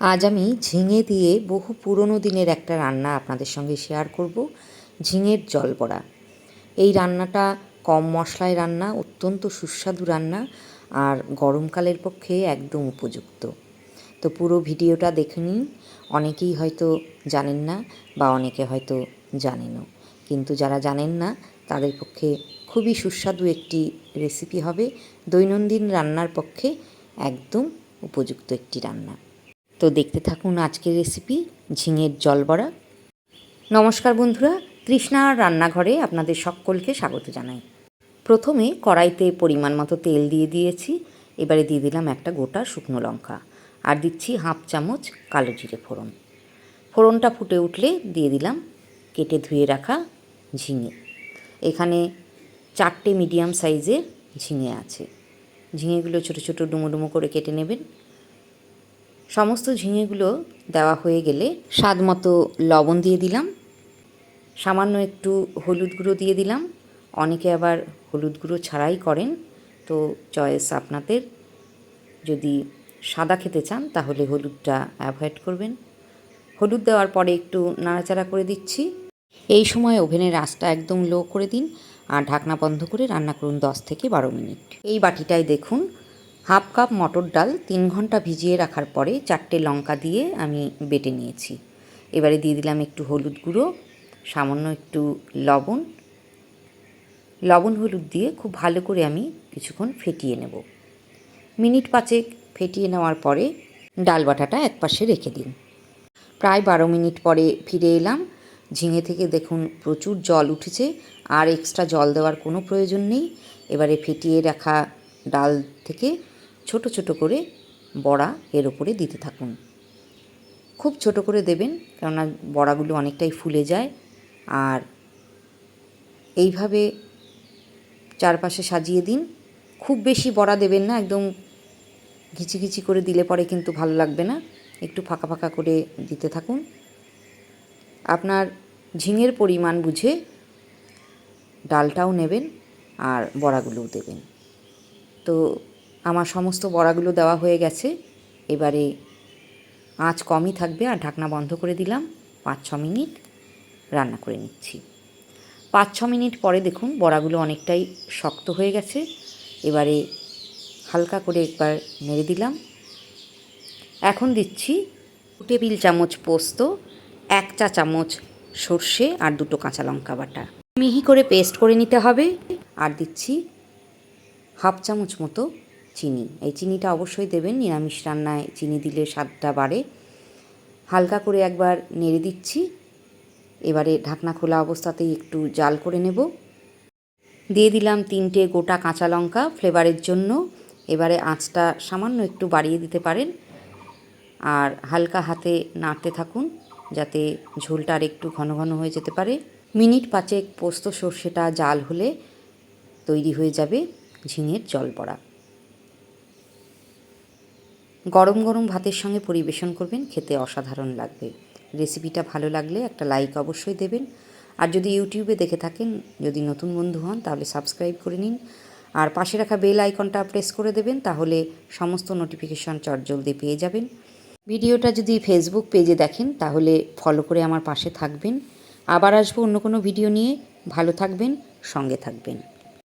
আজ আমি ঝিঙে দিয়ে বহু পুরনো দিনের একটা রান্না আপনাদের সঙ্গে শেয়ার করব, ঝিঙের জল বড়া এই রান্নাটা কম মশলায় রান্না, অত্যন্ত সুস্বাদু রান্না আর গরমকালের পক্ষে একদম উপযুক্ত। তো পুরো ভিডিওটা দেখে নিন, অনেকেই হয়তো জানেন না বা অনেকে হয়তো জানেনও। কিন্তু যারা জানেন না, তাদের পক্ষে খুবই সুস্বাদু একটি রেসিপি হবে। দৈনন্দিন রান্নার পক্ষে একদম উপযুক্ত একটি রান্না। তো দেখতে থাকুন আজকের রেসিপি ঝিঙের জল বড়া। নমস্কার বন্ধুরা তৃষ্ণার রান্নাঘরে আপনাদের সকলকে স্বাগত জানাই। প্রথমে কড়াইতে পরিমাণ মতো তেল দিয়ে দিয়েছি, এবারে দিয়ে দিলাম একটা গোটা শুকনো লঙ্কা। আর দিচ্ছি হাফ চামচ কালো জিরে ফোড়ন। ফোড়নটা ফুটে উঠলে দিয়ে দিলাম কেটে ধুয়ে রাখা ঝিঙে। এখানে চারটে মিডিয়াম সাইজের ঝিঙে আছে। ঝিঙেগুলো ছোটো ছোটো ডুমো ডুমো করে কেটে নেবেন। সমস্ত ঝিঙেগুলো দেওয়া হয়ে গেলে স্বাদ মতো লবণ দিয়ে দিলাম। সামান্য একটু হলুদ গুঁড়ো দিয়ে দিলাম। অনেকে আবার হলুদ গুঁড়ো ছাড়াই করেন। তো চয়েস আপনাদের। যদি সাদা খেতে চান, তাহলে হলুদটা অ্যাভয়েড করবেন। হলুদ দেওয়ার পরে একটু নাড়াচাড়া করে দিচ্ছি। এই সময় ওভেনের আঁচটা একদম লো করে দিন আর ঢাকনা বন্ধ করে রান্না করুন দশ থেকে বারো মিনিট। এই বাটিটায় দেখুন হাফ কাপ মটর ডাল তিন ঘণ্টা ভিজিয়ে রাখার পরে চারটে লঙ্কা দিয়ে আমি বেটে নিয়েছি। এবারে দিয়ে দিলাম একটু হলুদ গুঁড়ো, সামান্য একটু লবণ। লবণ হলুদ দিয়ে খুব ভালো করে আমি কিছুক্ষণ ফেটিয়ে নেব। মিনিট পাঁচেক ফেটিয়ে নেওয়ার পরে ডাল বাটাটা একপাশে রেখে দিন। প্রায় বারো মিনিট পরে ফিরে এলাম। ঝিঙে থেকে দেখুন প্রচুর জল উঠেছে, আর এক্সট্রা জল দেওয়ার কোনো প্রয়োজন নেই। এবারে ফেটিয়ে রাখা ডাল থেকে ছোট ছোট করে বড়া এর ওপরে দিতে থাকুন। খুব ছোট করে দেবেন, কেননা বড়াগুলো অনেকটাই ফুলে যায়। আর এইভাবে চারপাশে সাজিয়ে দিন। খুব বেশি বড়া দেবেন না, একদম ঘিচি ঘিচি করে দিলে পরে কিন্তু ভালো লাগবে না। একটু ফাঁকা ফাঁকা করে দিতে থাকুন। আপনার ঝিঙের পরিমাণ বুঝে ডালটাও নেবেন আর বড়াগুলোও দেবেন। তো আমার সমস্ত বড়াগুলো দেওয়া হয়ে গেছে। এবারে আঁচ কমই থাকবে আর ঢাকনা বন্ধ করে দিলাম। পাঁচ ছ মিনিট রান্না করে নিচ্ছি। পাঁচ ছ মিনিট পরে দেখুন বড়াগুলো অনেকটাই শক্ত হয়ে গেছে। এবারে হালকা করে একবার নেড়ে দিলাম। এখন দিচ্ছি দু টেবিল চামচ পোস্ত, এক চা চামচ সর্ষে আর দুটো কাঁচা লঙ্কা বাটা। মিহি করে পেস্ট করে নিতে হবে। আর দিচ্ছি হাফ চামচ মতো চিনি। এই চিনিটা অবশ্যই দেবেন, নিরামিষ রান্নায় চিনি দিলে স্বাদটা বাড়ে। হালকা করে একবার নেড়ে দিচ্ছি। এবারে ঢাকনা খোলা অবস্থাতেই একটু জাল করে নেব। দিয়ে দিলাম তিনটে গোটা কাঁচা লঙ্কা ফ্লেভারের জন্য। এবারে আঁচটা সামান্য একটু বাড়িয়ে দিতে পারেন। আর হালকা হাতে নাড়তে থাকুন, যাতে ঝোলটা আর একটু ঘন ঘন হয়ে যেতে পারে। মিনিট পাঁচেক পোস্ত সর্ষেটা জাল হলে তৈরি হয়ে যাবে ঝিঙের জল পড়া গরম গরম ভাতের সঙ্গে পরিবেশন করবেন, খেতে অসাধারণ লাগবে। রেসিপিটা ভালো লাগলে একটা লাইক অবশ্যই দেবেন। আর যদি ইউটিউবে দেখে থাকেন, যদি নতুন বন্ধু হন, তাহলে সাবস্ক্রাইব করে নিন। আর পাশে রাখা বেল আইকনটা প্রেস করে দেবেন, তাহলে সমস্ত নোটিফিকেশান চটজলদি পেয়ে যাবেন। ভিডিওটা যদি ফেসবুক পেজে দেখেন, তাহলে ফলো করে আমার পাশে থাকবেন। আবার আসব অন্য কোনো ভিডিও নিয়ে। ভালো থাকবেন, সঙ্গে থাকবেন।